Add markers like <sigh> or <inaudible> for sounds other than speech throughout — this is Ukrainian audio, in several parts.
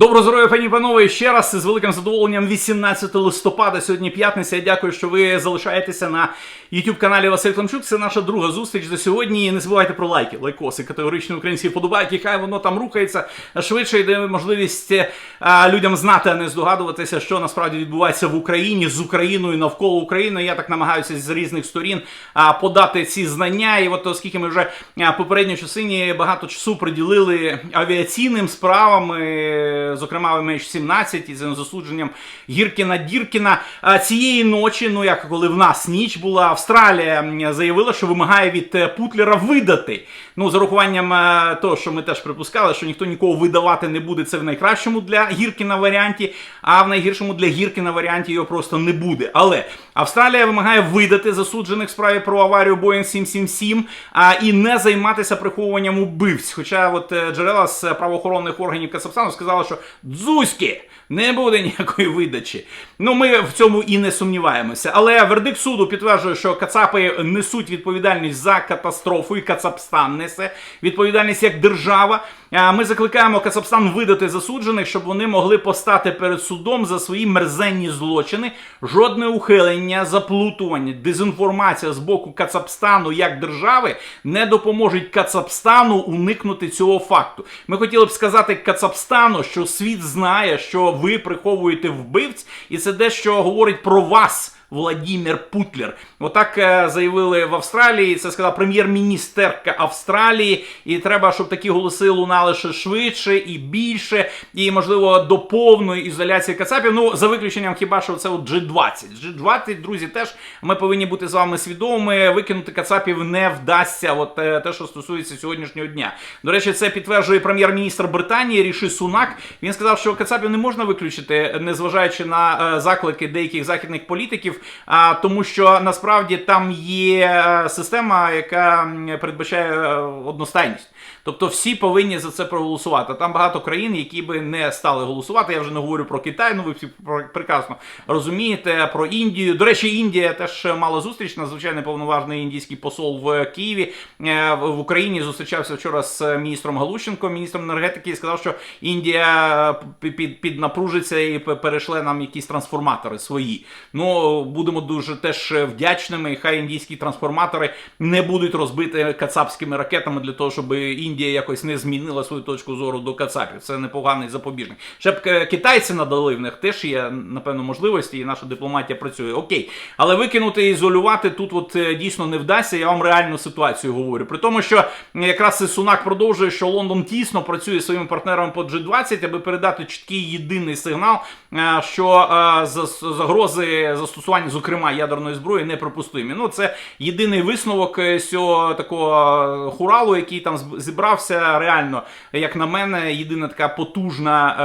Доброго здоров'я, пані і панове. Ще раз з великим задоволенням 18 листопада. Сьогодні п'ятниця. Я дякую, що ви залишаєтеся на youtube каналі Василь Климчук. Це наша друга зустріч за сьогодні. І не забувайте про лайки, лайкоси, категоричні українські вподобайки. Хай воно там рухається швидше, йде можливість а, людям знати, а не здогадуватися, що насправді відбувається в Україні з Україною навколо України. Я так намагаюся з різних сторін подати ці знання. І от оскільки ми вже а, попередньо часині багато часу приділили авіаційним справам. Зокрема, MH17 із засудженням Гіркіна Діркіна. Цієї ночі, ну як коли в нас ніч була, Австралія заявила, що вимагає від е, Путлера видати. Ну, з урахуванням е, того, що ми теж припускали, що ніхто нікого видавати не буде. Це в найкращому для Гіркіна варіанті, а в найгіршому для Гіркіна варіанті його просто не буде. Але Австралія вимагає видати засуджених в справі про аварію Boeing 777 а, і не займатися приховуванням убивць. Хоча от е, джерела з правоохоронних органів Казахстану сказали, що дзузьки. Не буде ніякої видачі. Ну, ми в цьому і не сумніваємося. Але вердикт суду підтверджує, що Кацапи несуть відповідальність за катастрофу, і Кацапстан несе відповідальність як держава. Ми закликаємо Кацапстан видати засуджених, щоб вони могли постати перед судом за свої мерзенні злочини. Жодне ухилення, заплутування, дезінформація з боку Кацапстану як держави не допоможуть Кацапстану уникнути цього факту. Ми хотіли б сказати Кацапстану, що світ знає, що ви приховуєте вбивць, і це дещо говорить про вас. Владімір Путлер. Отак е, заявили в Австралії. Це сказав прем'єр-міністерка Австралії. І треба, щоб такі голоси лунали ще швидше і більше, і можливо до повної ізоляції Кацапів. Ну за виключенням хіба що це от G20. G20, друзі, теж ми повинні бути з вами свідомими. Викинути Кацапів не вдасться. От е, те, що стосується сьогоднішнього дня. До речі, це підтверджує прем'єр-міністр Британії Ріші Сунак. Він сказав, що Кацапів не можна виключити, незважаючи на е, заклики деяких західних політиків, а тому, що насправді там є е, система, яка передбачає е, одностайність. Тобто всі повинні за це проголосувати. Там багато країн, які би не стали голосувати. Я вже не говорю про Китай. Ну ви всі прекрасно розумієте про Індію. До речі, Індія теж мала зустріч. Надзвичайно повноважний індійський посол в Києві е, в Україні зустрічався вчора з міністром Галущенко, міністром енергетики, і сказав, що Індія під, під, піднапружиться і п- перешле нам якісь трансформатори свої. Ну будемо дуже теж вдячними. Хай індійські трансформатори не будуть розбиті кацапськими ракетами для того, щоб Індія якось не змінила свою точку зору до кацапів. Це непоганий запобіжник. Ще б е, китайці надали в них теж є напевно можливості, і наша дипломатія працює. Окей, але викинути і ізолювати тут, от е, дійсно не вдасться. Я вам реальну ситуацію говорю. При тому, що якраз і Сунак продовжує, що Лондон тісно працює своїми партнерами по G20, аби передати чіткий єдиний сигнал, е, що е, загрози застосування, зокрема ядерної зброї, неприпустимі. Ну це єдиний висновок е, цього такого хуралу, який там зб- зібрався. Реально, як на мене, єдина така потужна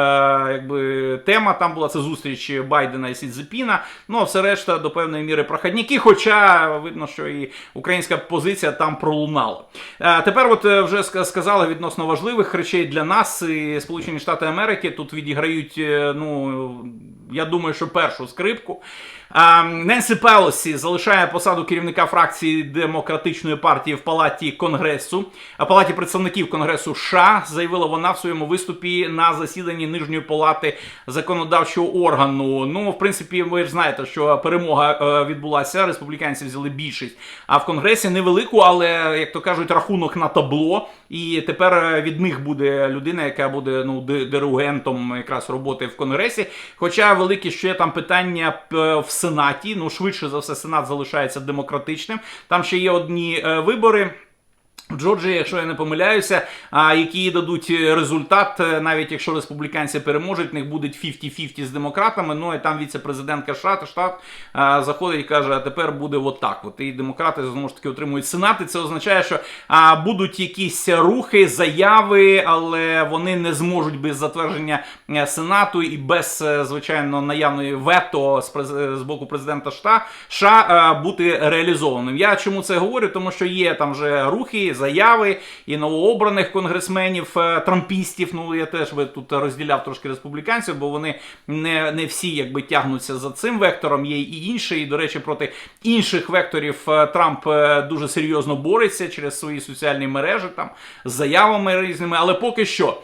е, якби тема там була це зустріч Байдена і Сідзепіна. Ну а все решта до певної міри проходняки. Хоча видно, що і українська позиція там пролунала. Е, тепер, от е, вже сказали відносно важливих речей для нас. І Сполучені Штати Америки тут відіграють, е, ну я думаю, що першу скрипку. Ненсі Пелосі залишає посаду керівника фракції демократичної партії в палаті Конгресу, а палаті представників Конгресу США заявила вона в своєму виступі на засіданні нижньої палати законодавчого органу. Ну, в принципі, ви ж знаєте, що перемога е, відбулася. Республіканці взяли більшість, а в Конгресі невелику, але як то кажуть, рахунок на табло. І тепер е, від них буде людина, яка буде ну диригентом якраз роботи в Конгресі. Хоча великі ще там питання в Сенаті. Ну швидше за все, Сенат залишається демократичним. Там ще є одні е, вибори. В Джорджії, якщо я не помиляюся, які дадуть результат, е, навіть якщо республіканці переможуть, в них буде 50-50 з демократами. Ну і там віце-президентка штат, штат заходить і каже: а тепер буде отак. От і демократи знову ж таки отримують сенат. І це означає, що а, будуть якісь рухи, заяви, але вони не зможуть без затвердження е, сенату і без е, звичайно наявної вето з, з боку президента США, США бути реалізованим. Я чому це говорю? Тому що є там вже рухи заяви і новообраних конгресменів, е, трампістів. Ну я теж би тут розділяв трошки республіканців, бо вони не, не всі якби тягнуться за цим вектором. Є і інші. І, до речі, проти інших векторів е, Трамп е, дуже серйозно бореться через свої соціальні мережі там з заявами різними. Але поки що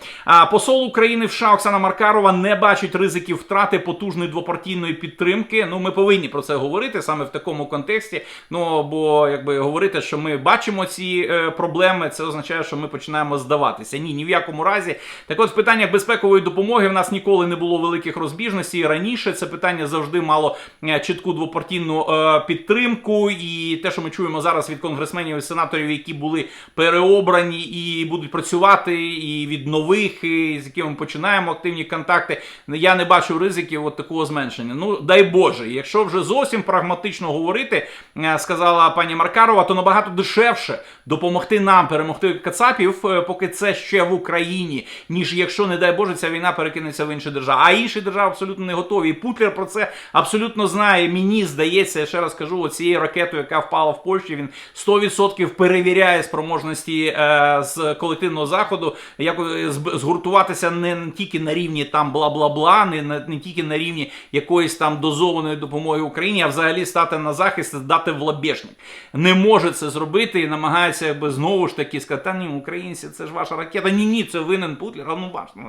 посол України в США Оксана Маркарова не бачить ризиків втрати потужної двопартійної підтримки. Ну, ми повинні про це говорити саме в такому контексті. Ну бо якби говорити, що ми бачимо ці проблеми, це означає, що ми починаємо здаватися. Ні, ні в якому разі. Так от в питаннях безпекової допомоги в нас ніколи не було великих розбіжностей. Раніше це питання завжди мало е, чітку двопартійну е, підтримку. І те, що ми чуємо зараз від конгресменів і сенаторів, які були переобрані і будуть працювати, і від нових, і з якими ми починаємо активні контакти. Я не бачу ризиків от такого зменшення. Ну дай Боже, якщо вже зовсім прагматично говорити, е, сказала пані Маркарова, то набагато дешевше допомогти нам перемогти Кацапів, е, поки це ще в Україні, ніж якщо, не дай Боже, ця війна перекинеться в інші держави. А інші держави абсолютно не готові. І Путлер про це абсолютно знає. Мені здається, я ще раз кажу, оцією ракетою, яка впала в Польщі, він 100% перевіряє спроможності е, з колективного заходу, як е, згуртуватися не тільки на рівні там бла-бла-бла, не, на- не тільки на рівні якоїсь там дозованої допомоги Україні, а взагалі стати на захист, дати в лабешник. Не може це зробити і намагається якби знову ж таки сказати, та ні, українці, це ж ваша ракета. Ні, ні, це винен Путлер. А ну ваш, ну,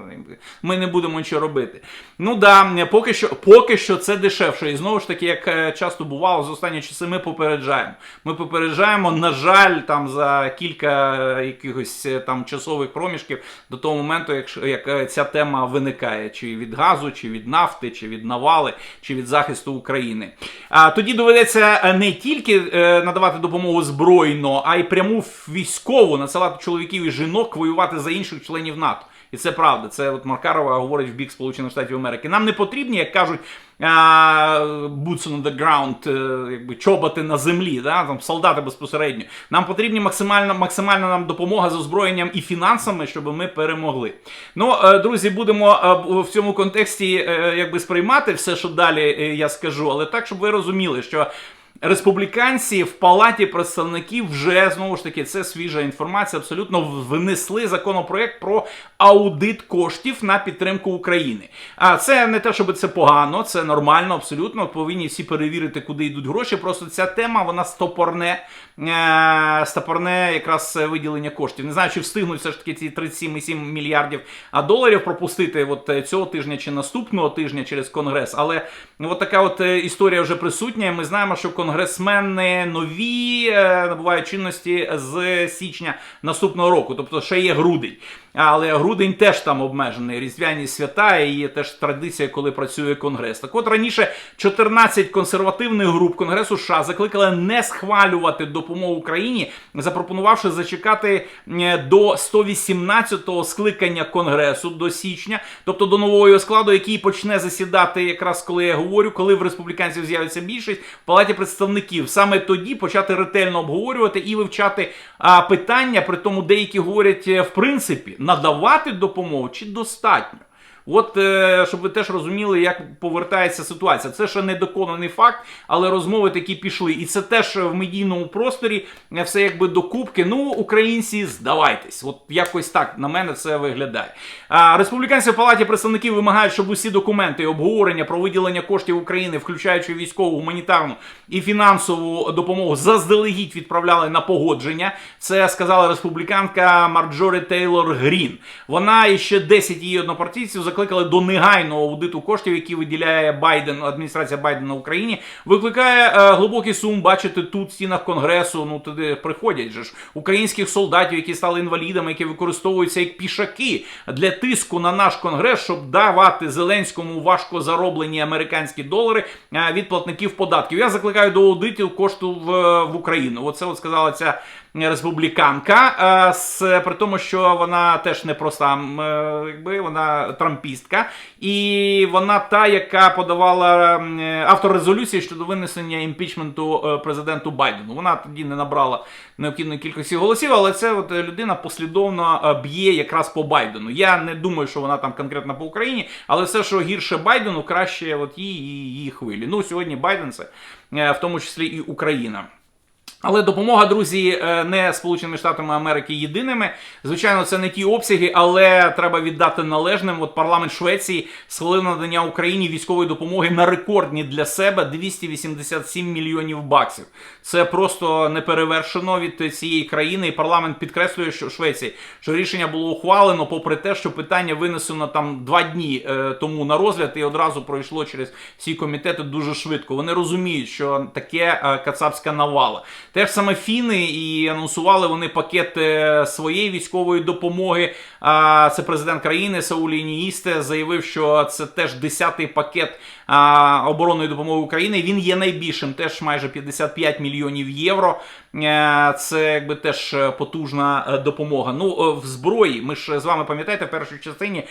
ми не будемо нічого робити. Ну да, поки що, поки що це дешевше. І знову ж таки, як е, часто бувало, з останні часи ми попереджаємо. Ми попереджаємо, на жаль, там за кілька е, якихось е, там часових проміжків до того моменту, як е, ця тема виникає, чи від газу, чи від нафти, чи від навали, чи від захисту України. А тоді доведеться не тільки надавати допомогу збройно, а й пряму військову надсилати чоловіків і жінок воювати за інших членів НАТО. І це правда. Це от Маркарова говорить в бік Сполучених Штатів Америки. Нам не потрібні, як кажуть, boots on the ground, е, якби чоботи на землі, да? там солдати безпосередньо. Нам потрібні максимальна, максимальна нам допомога з озброєнням і фінансами, щоб ми перемогли. Ну, е, друзі, будемо е, в цьому контексті якби сприймати все, що далі я скажу, але так, щоб ви розуміли, що. Республіканці в палаті представників вже знову ж таки це свіжа інформація. Абсолютно внесли законопроект про аудит коштів на підтримку України. А це не те, щоб це погано, це нормально, абсолютно. Повинні всі перевірити, куди йдуть гроші. Просто ця тема вона стопорне, е, стопорне якраз виділення коштів. Не знаю, чи встигнуть все ж таки ці 37,7 мільярдів доларів пропустити от е, цього тижня чи наступного тижня через конгрес. Але от така от е, історія вже присутня. Ми знаємо, що конгресмени нові е, набувають чинності з січня наступного року, тобто ще є грудень. Але грудень теж там обмежений. Різдвяні свята і є теж традиція, коли працює конгрес. Так от раніше 14 консервативних груп Конгресу США закликали не схвалювати допомогу Україні, запропонувавши зачекати до 118-го скликання Конгресу до січня, тобто до нового складу, який почне засідати, якраз коли я говорю, коли в республіканців з'явиться більшість в палаті представників. Саме тоді почати ретельно обговорювати і вивчати а, питання. При тому деякі говорять, е, в принципі, надавати допомогу чи достатньо. От, е, щоб ви теж розуміли, як повертається ситуація. Це ще не доконаний факт, але розмови такі пішли. І це теж в медійному просторі е, все якби до кубки. Ну, українці, здавайтесь. От якось так на мене все виглядає. Республіканці в палаті представників вимагають, щоб усі документи обговорення про виділення коштів України, включаючи військову, гуманітарну і фінансову допомогу, заздалегідь відправляли на погодження. Це сказала республіканка Марджорі Тейлор Грін. Вона і ще 10 її однопартійців закликали до негайного аудиту коштів, які виділяє Байден, адміністрація Байдена Україні. Викликає е, глибокий сум бачити тут в стінах конгресу. Ну туди приходять же ж українських солдатів, які стали інвалідами, які використовуються як пішаки для тиску на наш конгрес, щоб давати Зеленському важко зароблені американські долари е, від платників податків. Я закликаю до аудитів кошту в, в Україну. Оце от сказала ця республіканка, е, з, при тому, що вона теж не проста, е, якби вона трампістка, і вона та, яка подавала е, автор резолюції щодо винесення імпічменту е, президенту Байдену. Вона тоді не набрала необхідної кількості голосів, але це от е, людина послідовно б'є якраз по Байдену. Я не думаю, що вона там конкретно по Україні, але все, що гірше Байдену, краще от її, її хвилі. Ну сьогодні Байден це в тому числі і Україна. Але допомога, друзі, е, не Сполученими Штатами Америки єдиними. Звичайно, це не ті обсяги, але треба віддати належним. От парламент Швеції схвалив надання Україні військової допомоги на рекордні для себе 287 мільйонів баксів. Це просто не перевершено від цієї країни. І парламент підкреслює, що Швеції, що рішення було ухвалено, попри те, що питання винесено там два дні е, тому на розгляд і одразу пройшло через всі комітети дуже швидко. Вони розуміють, що таке е, кацапська навала. Те ж саме фіни і анонсували вони пакет е, своєї військової допомоги. А це президент країни Саулі Ніїсте заявив, що це теж 10-й пакет оборонної допомоги України. Він є найбільшим, теж майже 55 мільйонів євро. Е, Це якби теж е, потужна е, допомога. Ну в зброї. Ми ж з вами пам'ятаєте, в першій частині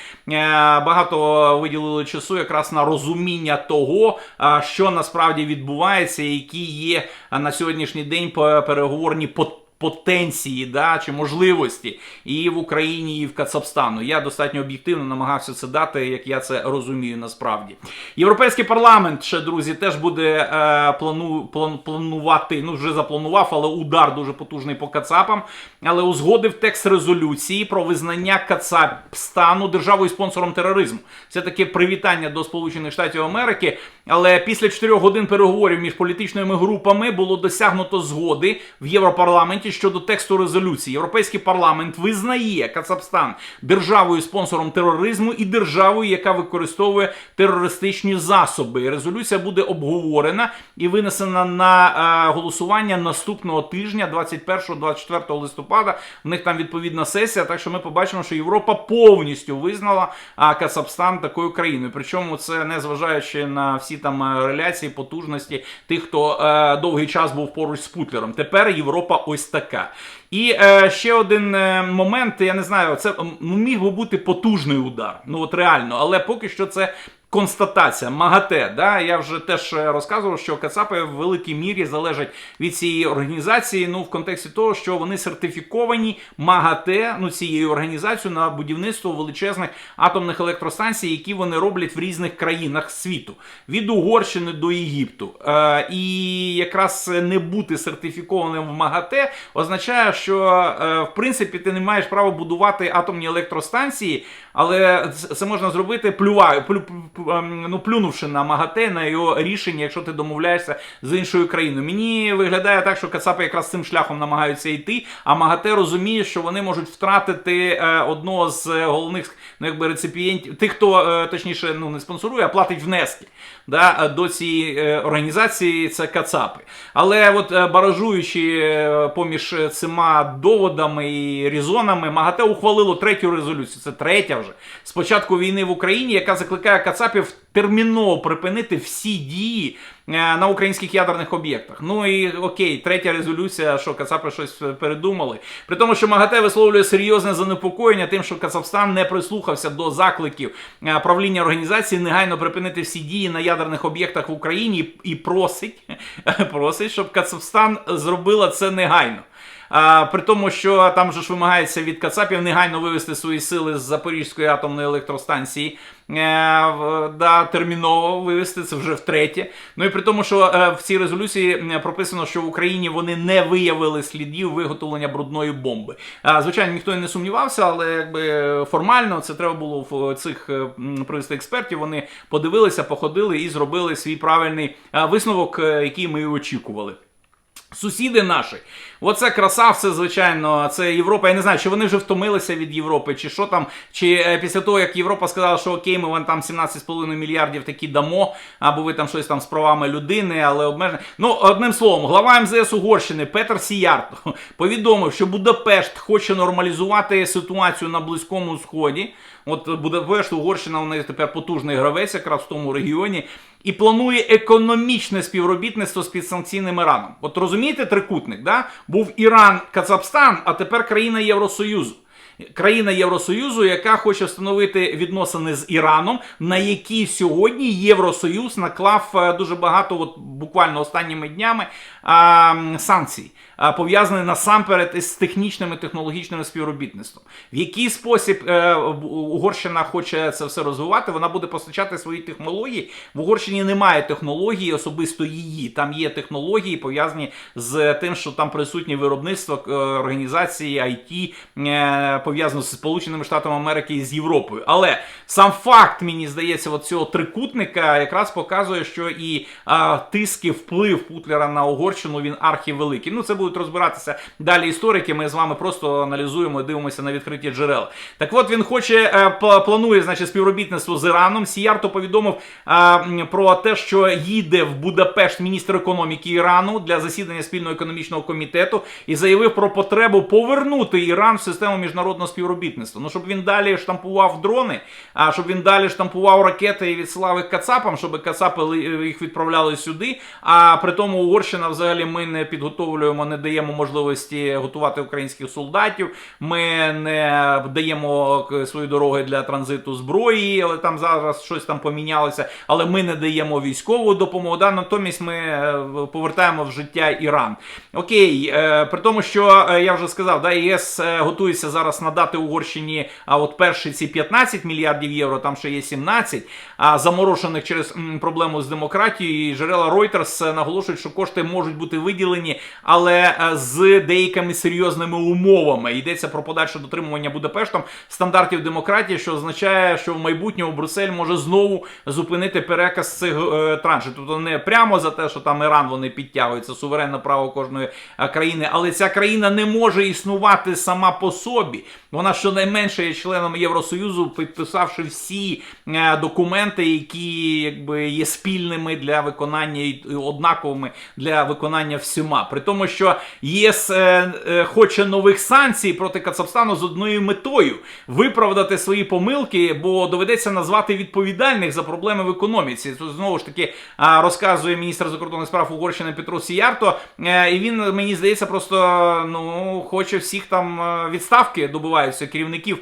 багато виділили часу якраз на розуміння того, що насправді відбувається, які є на сьогоднішній день переговорні по потенції да, чи можливості і в Україні, і в Кацапстану. Я достатньо об'єктивно намагався це дати, як я це розумію насправді. Європейський парламент, ще друзі, теж буде е, плану, план, планувати, ну вже запланував, але удар дуже потужний по Кацапам. Але узгодив текст резолюції про визнання Кацапстану державою спонсором тероризму. Це таке привітання до Сполучених Штатів Америки. Але після 4 годин переговорів між політичними групами було досягнуто згоди в Європарламенті щодо тексту резолюції. Європейський парламент визнає Кацапстан державою спонсором тероризму і державою, яка використовує терористичні засоби. Резолюція буде обговорена і винесена на е, голосування наступного тижня, 21-24 листопада. В них там відповідна сесія. Так що ми побачимо, що Європа повністю визнала Кацапстан такою країною. Причому це не зважаючи на всі там е, реляції, потужності тих, хто е, довгий час був поруч з Путлером. Тепер Європа ось така. І е, ще один е, момент, я не знаю, це міг би бути потужний удар. Ну от реально, але поки що це. Констатація МАГАТЕ, да, я вже теж розказував, що Кацапи в великій мірі залежать від цієї організації. Ну в контексті того, що вони сертифіковані МАГАТЕ, ну цією організацією на будівництво величезних атомних електростанцій, які вони роблять в різних країнах світу, від Угорщини до Єгипту. Е, і якраз не бути сертифікованим в МАГАТЕ означає, що е, в принципі ти не маєш права будувати атомні електростанції, але це можна зробити плюваю, плю, ну, плюнувши на МАГАТЕ, на його рішення, якщо ти домовляєшся з іншою країною. Мені виглядає так, що Кацапи якраз цим шляхом намагаються йти, а МАГАТЕ розуміє, що вони можуть втратити е, одного з головних ну, якби, реципієнтів, тих, хто е, точніше ну, не спонсорує, а платить внески да, до цієї е, організації, це Кацапи. Але от баражуючи поміж цими доводами і різонами, МАГАТЕ ухвалило третю резолюцію. Це третя вже з початку війни в Україні, яка закликає Кацапів терміново припинити всі дії е, на українських ядерних об'єктах. Ну і окей, третя резолюція, що Кацапи щось передумали. При тому, що МАГАТЕ висловлює серйозне занепокоєння тим, що Кацапстан не прислухався до закликів е, правління організації негайно припинити всі дії на ядерних об'єктах в Україні і просить, <laughs> просить, щоб Кацапстан зробила це негайно. А, при тому, що там же ж вимагається від Кацапів негайно вивести свої сили з Запорізької атомної електростанції. Е, да, терміново вивести це вже втретє. Ну і при тому, що е, в цій резолюції прописано, що в Україні вони не виявили слідів виготовлення брудної бомби. Звичайно, ніхто і не сумнівався, але якби формально це треба було в цих е, м, привести експертів. Вони подивилися, походили і зробили свій правильний висновок, який ми і очікували. Сусіди наші, оце красавці, звичайно, це Європа. Я не знаю, чи вони вже втомилися від Європи, чи що там, чи е, після того, як Європа сказала, що окей, ми вам там 17,5 мільярдів такі дамо, або ви там щось там з правами людини, але обмежено. Ну, одним словом, глава МЗС Угорщини Петер Сіярто <laughs> повідомив, що Будапешт хоче нормалізувати ситуацію на Близькому Сході. От Будапешт, Угорщина, вони тепер потужний гравець якраз в тому регіоні. І планує економічне співробітництво з підсанкційним Іраном. От розумієте, трикутник, да? був Іран, Казахстан, а тепер країна Євросоюзу. Країна Євросоюзу, яка хоче встановити відносини з Іраном, на які сьогодні Євросоюз наклав е, дуже багато, от буквально останніми днями, а, санкцій. Пов'язаний насамперед із технічним і технологічним співробітництвом. В який спосіб е, Угорщина хоче це все розвивати? Вона буде постачати свої технології. В Угорщині немає технології, особисто її. Там є технології пов'язані з тим, що там присутнє виробництво е, організації IT, е, пов'язано з Сполученими Штатами Америки і з Європою. Але сам факт, мені здається, от цього трикутника якраз показує, що і а, тиск вплив Путлера на Угорщину він архівеликий. Ну, це будуть розбиратися далі історики. Ми з вами просто аналізуємо і дивимося на відкриті джерела. Так от він хоче е, планує, значить, співробітництво з Іраном. Сіярто повідомив про те, що їде в Будапешт міністр економіки Ірану для засідання спільного економічного комітету і заявив про потребу повернути Іран в систему міжнародного співробітництва. Ну щоб він далі штампував дрони, а щоб він далі штампував ракети і відсилав їх кацапам, щоб кацапи їх відправляли сюди. А при тому Угорщина взагалі ми не підготовлюємо, не даємо можливості готувати українських солдатів. Ми не даємо свої дороги для транзиту зброї, але там зараз щось там помінялося. Але ми не даємо військову допомогу. Да? Натомість ми е, повертаємо в життя Іран. Окей, е, при тому, що е, я вже сказав, да, ЄС е, готується зараз надати Угорщині, а от перші ці 15 мільярдів євро, там ще є 17, а заморожених через проблему з демократією. І Джерела Reuters е, наголошують, що кошти можуть бути виділені, але е, з деякими серйозними умовами. Йдеться про подальше дотримування Будапештом стандартів демократії, що означає, що в майбутньому Брюссель може знову зупинити переказ цих е, траншів. Тобто не прямо за те, що там Іран вони підтягуються, суверенне право кожної е, країни, але ця країна не може існувати сама по собі. Вона щонайменше є членом Євросоюзу, підписавши всі е, документи, які якби є спільними для виконання і однаковими для виконання всіма. При тому, що ЄС е, е, хоче нових санкцій проти Кацапстану з одною метою виправдати свої помилки, бо доведеться назвати відповідальних за проблеми в економіці. Тут знову ж таки розказує міністр закордонних справ Угорщини Петро Сіярто, е, і він мені здається, просто ну хоче всіх там е, відставки добиваються керівників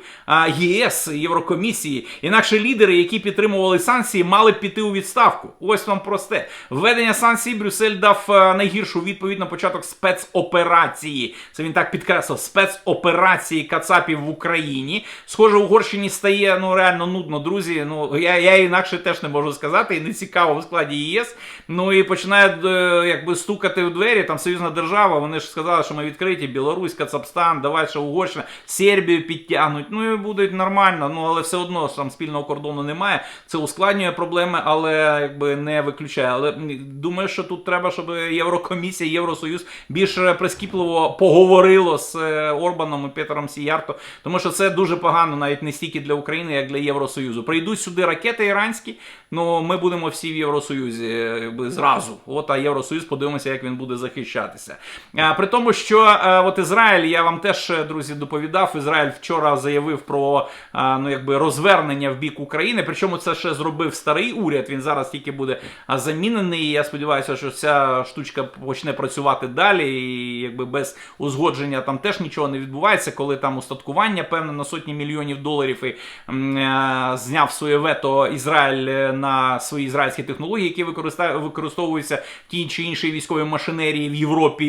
ЄС, Єврокомісії. Інакше лідери, які підтримували санкції, мали піти у відставку. Ось вам просте. Введення санкцій Брюссель дав е, найгіршу відповідь на початок спецоперації. Це він так підкреслив спецоперації Кацапів в Україні. Схоже, Угорщині стає ну реально нудно, друзі. Ну я, я інакше теж не можу сказати, і не цікаво в складі ЄС. Ну і починають е, якби стукати в двері. Там союзна держава. Вони ж сказали, що ми відкриті. Білорусь, Кацапстан, давай ще Угорщина, Сербію підтягнуть. Ну і буде нормально. Ну але все одно там спільного кордону немає. Це ускладнює проблеми, але якби не виключає. Але думаю, що тут треба, щоб Єврокомісія, Євросоюз більш прискіпливо поговорило з е, Орбаном і Петером Сіярто, тому що це дуже погано навіть не стільки для України, як для Євросоюзу. Прийдуть сюди ракети іранські, ну ми будемо всі в Євросоюзі е, якби, зразу. От а Євросоюз подивимося, як він буде захищатися. А, при тому, що е, от Ізраїль, я вам теж, е, друзі, доповідав. Ізраїль вчора заявив про а, ну, якби, розвернення в бік України. Причому це ще зробив старий уряд. Він зараз тільки буде замінений. Я сподіваюся, що ця штучка почне працювати далі. І якби без узгодження там теж нічого не відбувається, коли там устаткування певне на сотні мільйонів доларів і м, е, зняв своє вето Ізраїль на свої ізраїльські технології, які використа- використовуються в тій чи іншій військовій машинерії в Європі,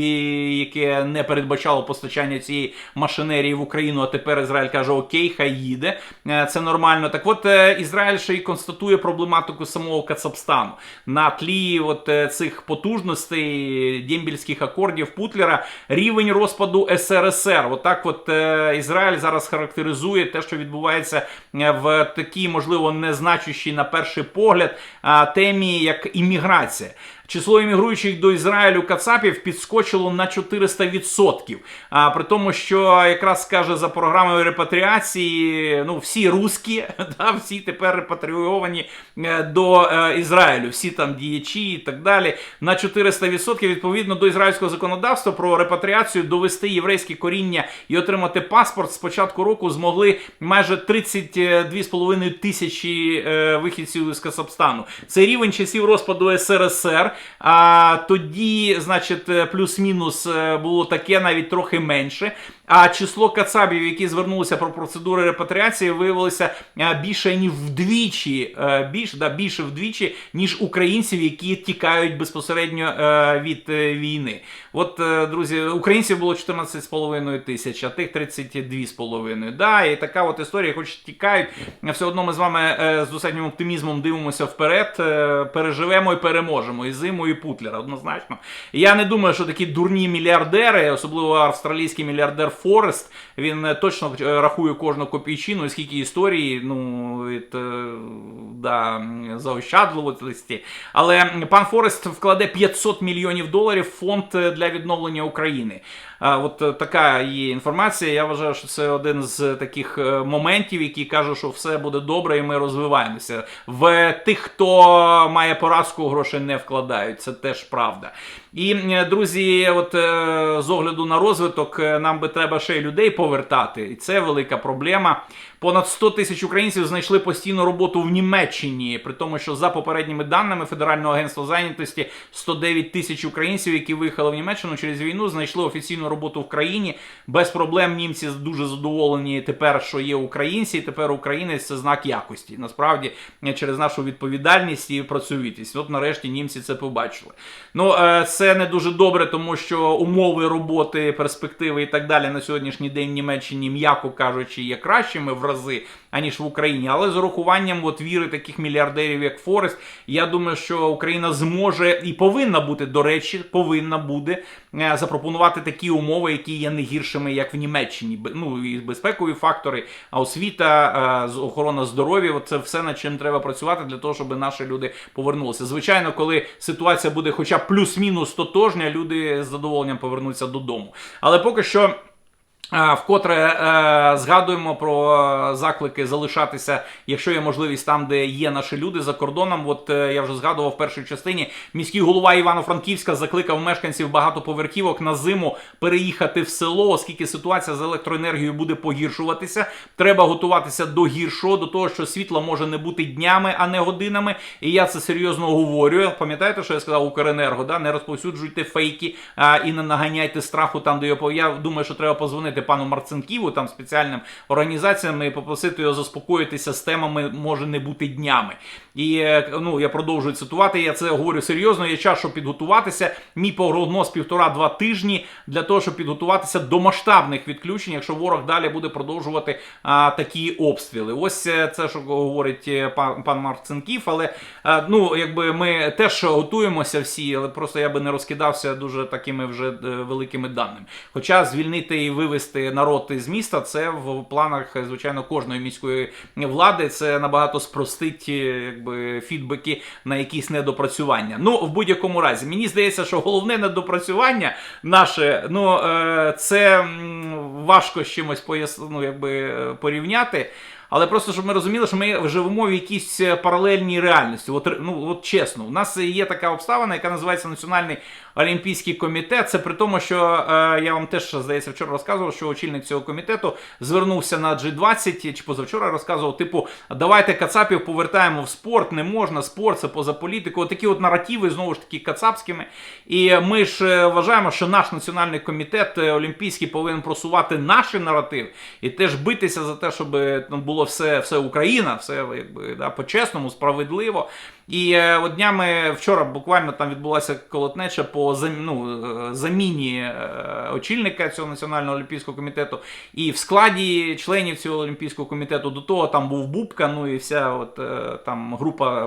яке не передбачало постачання цієї машинерії в Україну. А тепер Ізраїль каже: Окей, хай їде. Е, Це нормально. Так от е, Ізраїль ще й констатує проблематику самого Кацапстану на тлі от е, цих потужностей дембільських акордів Путлера. Рівень розпаду СРСР. Отак, от е, Ізраїль зараз характеризує те, що відбувається в такій, можливо, незначущій на перший погляд темі, як імміграція. Grazie Число іммігруючих до Ізраїлю Кацапів підскочило на 400%. А при тому, що якраз каже за програмою репатріації, ну всі русські, <laughs> да, всі тепер репатріовані е, до е, Ізраїлю, всі там діячі і так далі. На 400% відповідно до ізраїльського законодавства про репатріацію довести єврейське коріння і отримати паспорт з початку року змогли майже 32,5 тисячі е, вихідців з Казахстану. Це рівень часів розпаду СРСР. А тоді, значить, е, плюс-мінус е, було таке навіть трохи менше. А число кацабів, які звернулися про процедури репатріації, виявилося е, більше ніж вдвічі, більше більш, да, більше вдвічі, ніж українців, які тікають безпосередньо від війни. От, е, друзі, українців було 14,5 тисяч, а тих 32,5. Да, і така от історія, хоч тікають, все одно ми з вами е, з достатнім оптимізмом дивимося вперед, е, переживемо і переможемо. І зиму, і Путлера, однозначно. Я не думаю, що такі дурні мільярдери, особливо австралійський мільярдер Форест, він точно рахує кожну копійчину, скільки історії, ну, від, да, заощадливості. Але пан Форест вкладе 500 мільйонів доларів в фонд е, для відновлення України. От е, така є інформація. Я вважаю, що це один з таких е, моментів, які кажуть, що все буде добре, і ми розвиваємося. В тих, хто має поразку, гроші не вкладають. Це теж правда. І е, друзі, от з огляду на розвиток, нам би треба ще й людей повертати, і це велика проблема. Понад 100 тисяч українців знайшли постійну роботу в Німеччині, при тому, що за попередніми даними Федерального агентства зайнятості 109 тисяч українців, які виїхали в Німеччину через війну, знайшли офіційну роботу в країні. Без проблем німці дуже задоволені тепер, що є українці, і тепер українець це знак якості. Насправді через нашу відповідальність і працьовитість. От нарешті німці це побачили. Ну е, це не дуже добре, тому що умови роботи, перспективи і так далі на сьогоднішній день в Німеччині, м'яко кажучи, є кращими в рази, аніж в Україні. Але з урахуванням от віри таких мільярдерів, як Форест, я думаю, що Україна зможе і повинна бути, до речі, повинна буде е, запропонувати такі умови, які є не гіршими, як в Німеччині. Ну і безпекові фактори, а освіта, е, охорона здоров'я це все над чим треба працювати для того, щоб наші люди повернулися. Звичайно, коли ситуація буде, хоча б плюс-мінус тотожня, люди з задоволенням повернуться додому. Але поки що. Вкотре е, згадуємо про заклики залишатися, якщо є можливість там, де є наші люди за кордоном. От е, я вже згадував в першій частині. Міський голова Івано-Франківська закликав мешканців багатоповерхівок на зиму переїхати в село, оскільки ситуація з електроенергією буде погіршуватися. Треба готуватися до гіршого, до того, що світла може не бути днями, а не годинами. І я це серйозно говорю. Пам'ятаєте, що я сказав Укренерго? Да? Не розповсюджуйте фейки а, і не наганяйте страху там, де його. Я думаю, що треба позвонити пану Марцинківу, там спеціальним організаціям і попросити його заспокоїтися з темами може не бути днями. І е, ну я продовжую цитувати. Я це говорю серйозно. Є час, щоб підготуватися. Мій прогноз півтора-два тижні для того, щоб підготуватися до масштабних відключень, якщо ворог далі буде продовжувати а, такі обстріли. Ось е, це що говорить е, пан, пан Марцинків. Але е, ну якби ми теж готуємося всі, але просто я би не розкидався дуже такими вже великими даними. Хоча звільнити і вивести народ із міста, це в планах звичайно кожної міської влади. Це набагато спростить е, якби фідбеки на якісь недопрацювання. Ну в будь-якому разі, мені здається, що головне недопрацювання наше, ну е, це важко з чимось пояс... ну, якби, е, порівняти. Але просто щоб ми розуміли, що ми живемо в якійсь е, паралельній реальності. От, ну, от чесно, у нас є така обставина, яка називається Національний олімпійський комітет. Це при тому, що е, я вам теж здається вчора розказував, що очільник цього комітету звернувся на G20, чи позавчора розказував, типу, давайте кацапів повертаємо в спорт, не можна, спорт це поза політикою. Такі от наративи знову ж таки кацапськими. І ми ж е, вважаємо, що наш національний комітет е, олімпійський повинен просувати наші наративи і теж битися за те, щоб ну, було все, все Україна, все якби да, по-чесному, справедливо. І е, от днями вчора буквально там відбулася колотнеча по ну, е, заміні е, очільника цього національного олімпійського комітету. І в складі членів цього олімпійського комітету до того там був Бубка, ну і вся от там група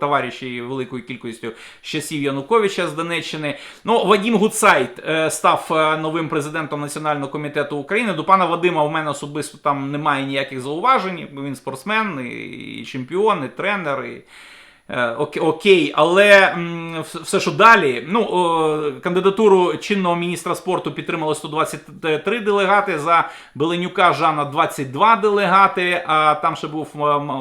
товаришів великою кількістю з часів Януковича з Донеччини. Ну, Вадім Гуцайт став новим президентом Національного комітету України. До пана Вадима в мене особисто там немає ніяких зауважень, бо він спортсмен, і чемпіон, і тренер. І... Е, Окей, але все, що далі, ну кандидатуру чинного міністра спорту підтримали 123 делегати. За Беленюка Жана 22 делегати. А там ще був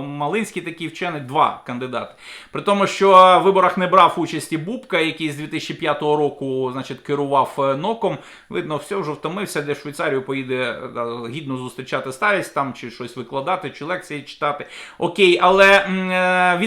Малинський такий вчений, два кандидати. При тому, що в виборах не брав участі Бубка, який з 2005 року, значить, керував е, ноком. Видно, все вже втомився, де Швейцарію поїде е, гідно зустрічати старість там, чи щось викладати, чи лекції читати. Окей, але м,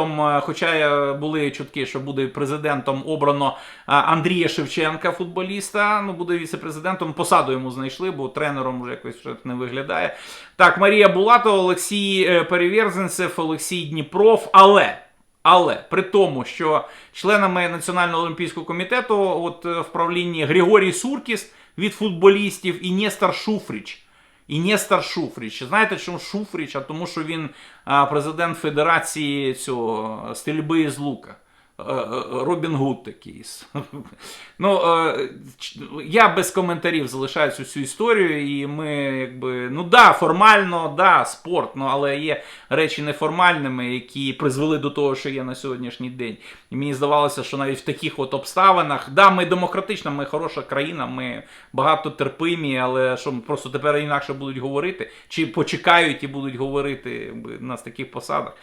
віце-президентом е, хоча були чутки, що буде президентом обрано е, Андрія Шевченка, футболіста. Ну, буде віце-президентом. Посаду йому знайшли, бо тренером вже якось не виглядає. Так, Марія Булатова, Олексій е, Перевєрзенцев, Олексій Дніпров. Але. Але при тому, що членами Національного олімпійського комітету от в правлінні Григорій Суркіс від футболістів і Нестор Шуфріч. І Нестор Шуфріч. Знаєте, чому Шуфріч? А тому, що він президент Федерації цього стрільби з лука. Е, е, Робін Гуд такий. <laughs> Ну, е, я без коментарів залишаю цю всю історію, і ми, якби, ну да, формально, да, спорт, ну, але є речі неформальними, які призвели до того, що є на сьогоднішній день. І мені здавалося, що навіть в таких от обставинах, да, ми демократична, ми хороша країна, ми багато терпимі, але що просто тепер інакше будуть говорити, чи почекають і будуть говорити якби, на таких посадах.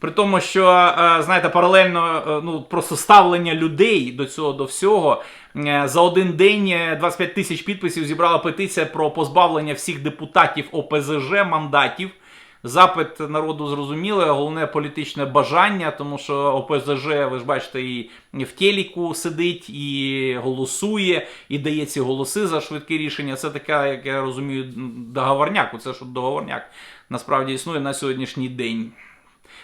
При тому, що е, знаєте, паралельно е, ну просто ставлення людей до цього до всього Е, за один день е, 25 тисяч підписів зібрала петиція про позбавлення всіх депутатів ОПЗЖ мандатів. Запит народу зрозумілий, головне політичне бажання, тому що ОПЗЖ, ви ж бачите, і в телеку сидить, і голосує, і дає ці голоси за швидкі рішення. Це така, як я розумію, договорняк. Це що договорняк насправді існує на сьогоднішній день.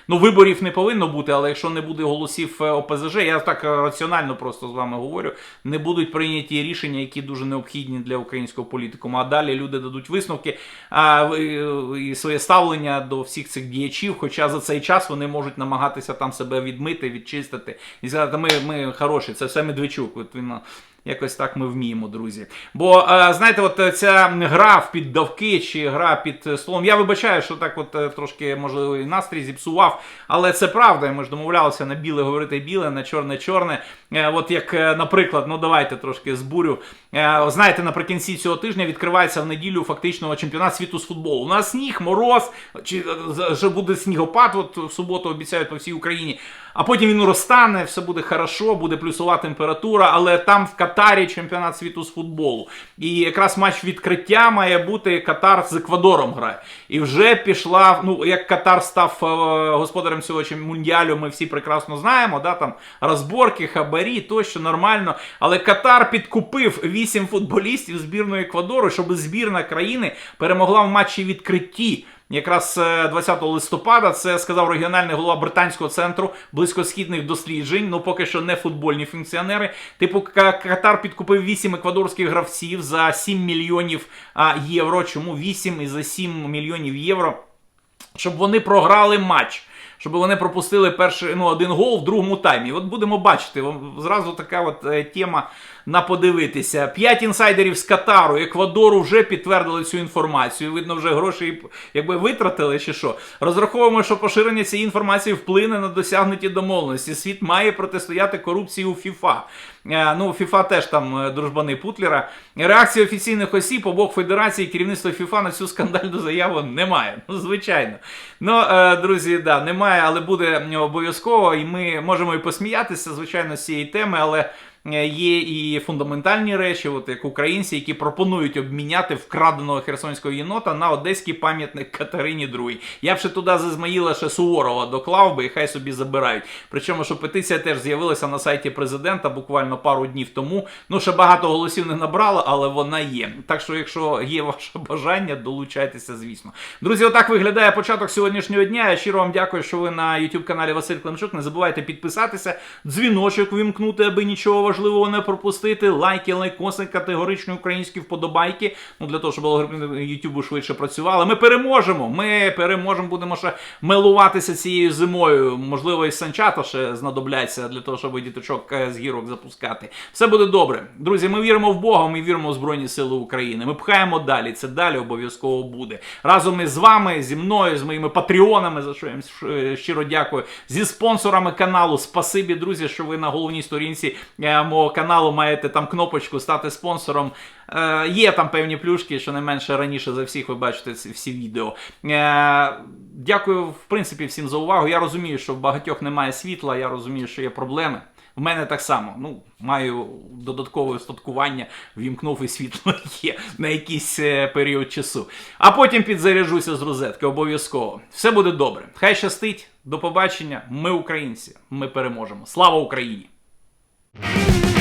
Ну, виборів не повинно бути, але якщо не буде голосів е, ОПЗЖ, я так е, раціонально просто з вами говорю, не будуть прийняті рішення, які дуже необхідні для українського політикуму. А далі люди дадуть висновки а, і своє ставлення до всіх цих діячів. Хоча за цей час вони можуть намагатися там себе відмити, відчистити і сказати, ми, ми хороші, це все Медведчук. От він. Якось так ми вміємо, друзі. Бо е, знаєте, от е, ця гра в піддавки чи гра під е, столом. Я вибачаю, що так, от трошки можливо і настрій зіпсував, але це правда. Ми ж домовлялися на біле говорити біле, на чорне чорне. Е, От як, наприклад, ну давайте трошки збурю. Знаєте, наприкінці цього тижня відкривається в неділю фактично чемпіонат світу з футболу. У нас сніг, мороз, чи вже буде снігопад. От в суботу обіцяють по всій Україні. А потім він розтане, все буде хорошо, буде плюсова температура, але там в Катарі чемпіонат світу з футболу. І якраз матч відкриття має бути Катар з Еквадором грає. І вже пішла, ну як Катар став е, господарем цього мундіалю, ми всі прекрасно знаємо. Да, там розборки, хабарі, тощо нормально. Але Катар підкупив вісім футболістів збірної Еквадору, щоб збірна країни перемогла в матчі відкритті. Якраз е, 20 листопада це сказав регіональний голова британського центру близькосхідних досліджень. Ну поки що не футбольні функціонери. Типу Катар підкупив 8 еквадорських гравців за 7 мільйонів євро. Чому 8 і за 7 мільйонів євро? Щоб вони програли матч. Щоб вони пропустили перший ну, один гол в другому таймі. От будемо бачити. Зразу така от е, тема на подивитися. П'ять інсайдерів з Катару, Еквадору вже підтвердили цю інформацію. Видно, вже гроші якби витратили чи що. Розраховуємо, що поширення цієї інформації вплине на досягнуті домовленості. Світ має протистояти корупції у ФІФА. Е, Ну, ФІФА теж там е, дружбани Путлера. Реакції офіційних осіб обох федерацій і керівництва ФІФА на цю скандальну заяву немає. Ну, звичайно. Ну, е, друзі, да, немає, але буде обов'язково. І ми можемо і посміятися, звичайно, з цієї теми, але. Е, Є і фундаментальні речі, от як українці, які пропонують обміняти вкраденого херсонського єнота на одеський пам'ятник Катерині II. Я б ще туди з Ізмаїла ще Суворова доклав би і хай собі забирають. Причому, що петиція теж з'явилася на сайті президента буквально пару днів тому. Ну, ще багато голосів не набрала, але вона є. Так що, якщо є ваше бажання, долучайтеся, звісно. Друзі, отак виглядає початок сьогоднішнього дня. Я щиро вам дякую, що ви на youtube каналі Василь Климчук. Не забувайте підписатися, дзвіночок вимкнути, аби нічого важливого не пропустити. Лайки, лайкоси, категоричні українські вподобайки. Ну для того, щоб Ютубу швидше працювали. Ми переможемо. Ми переможемо, будемо ще милуватися цією зимою. Можливо, і санчата ще знадобляться для того, щоб діточок е, з гірок запускати. Все буде добре. Друзі, ми віримо в Бога, ми віримо в Збройні Сили України. Ми пхаємо далі. Це далі обов'язково буде. Разом із вами, зі мною, з моїми патреонами, за що я їм щиро дякую, зі спонсорами каналу. Спасибі, друзі, що ви на головній сторінці прямо каналу маєте там кнопочку стати спонсором. Е, Є там певні плюшки, що не менше раніше за всіх ви бачите ці всі відео. Е, Дякую, в принципі, всім за увагу. Я розумію, що в багатьох немає світла, я розумію, що є проблеми. В мене так само. Ну, маю додаткове устаткування, вімкнув і світло <laughs> є на якийсь е, період часу. А потім підзаряджуся з розетки. Обов'язково. Все буде добре. Хай щастить. До побачення. Ми українці. Ми переможемо. Слава Україні! Thank you.